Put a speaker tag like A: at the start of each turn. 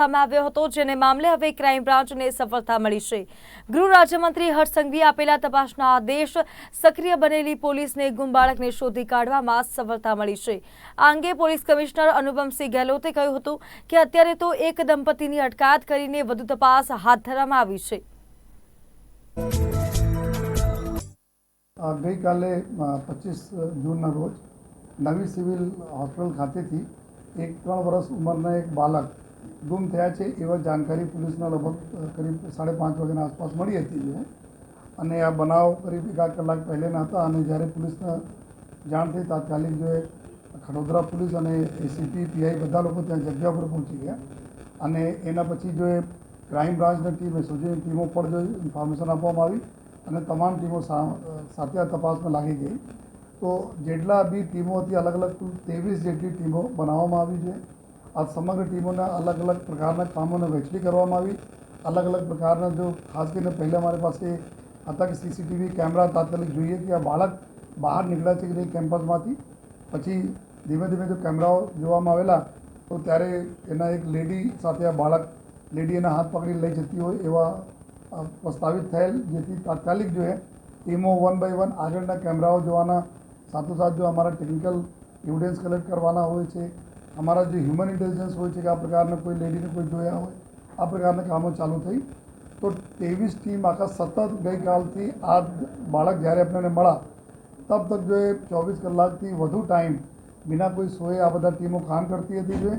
A: આવ્યો હતો, જેને મામલે હવે ક્રાઇમ બ્રાન્ચને સફળતા મળી છે. ગૃહ રાજ્યમંત્રી હર્ષ સંઘવીએ આપેલા તપાસના આદેશ સક્રિય બનેલી પોલીસને ગુમ બાળકને શોધી કાઢવામાં સફળતા મળી છે. આ અંગે પોલીસ કમિશનર અનુપમસિંહ ગેહલોતે કહ્યું હતું કે અત્યારે તો એક દંપતીની અટકાયત કરીને વધુ તપાસ હાથ ધરવામાં આવી છે.
B: ગઈકાલે પચીસ જૂનના રોજ નવી સિવિલ હોસ્પિટલ ખાતેથી એક ત્રણ વર્ષ ઉંમરના એક બાળક ગુમ થયા છે એવા જાણકારી પોલીસના લગભગ કરીબ સાડા પાંચ વાગ્યાના આસપાસ મળી હતી જે અને આ બનાવ કરીબ એકાદ કલાક પહેલાંના હતા અને જ્યારે પોલીસને જાણ થઈ તાત્કાલિક જો ખડોદરા પોલીસ અને એસીપી પીઆઈ બધા લોકો ત્યાં જગ્યા પર પહોંચી ગયા. અને એના પછી જો એ ક્રાઇમ બ્રાન્ચની ટીમ એસઓજીની ટીમો પર જો ઇન્ફોર્મેશન આપવામાં આવી અને તમામ ટીમો સાથે તપાસમાં લાગી ગઈ. તો જેટલા બી ટીમો હતી, અલગ અલગ કુલ ત્રેવીસ જેટલી ટીમો બનાવવામાં આવી છે. આ સમગ્ર ટીમોના અલગ અલગ પ્રકારના કામોને વહેંચણી કરવામાં આવી. અલગ અલગ પ્રકારના જો ખાસ કરીને પહેલાં મારી પાસે હતા કે સીસીટીવી કેમેરા તાત્કાલિક જોઈએ કે આ બાળક બહાર નીકળ્યા છે કે નહીં કેમ્પસમાંથી. પછી ધીમે ધીમે જો કેમેરાઓ જોવામાં આવેલા, તો ત્યારે એના એક લેડી સાથે આ બાળક લેડી એના હાથ પકડી લઈ જતી હોય એવા પ્રસ્તાવિત થયેલ, જેથી તાત્કાલિક જો એ ટીમો વન બાય વન આગળના કેમેરાઓ જોવાના, સાથોસાથ જો અમારા ટેકનિકલ એવિડન્સ કલેક્ટ કરવાના હોય છે અમારા જે હ્યુમન ઇન્ટેલિજન્સ હોય છે કે આ પ્રકારના કોઈ લેડીને કોઈ જોયા હોય, આ પ્રકારના કામો ચાલુ થઈ તો ત્રેવીસ ટીમ આખા સતત ગઈકાલથી આ બાળક જ્યારે આપણને મળ્યા, તબ તક જો એ ચોવીસ કલાકથી વધુ ટાઈમ બિના કોઈ સોએ આ બધા ટીમો કામ કરતી હતી જો એ.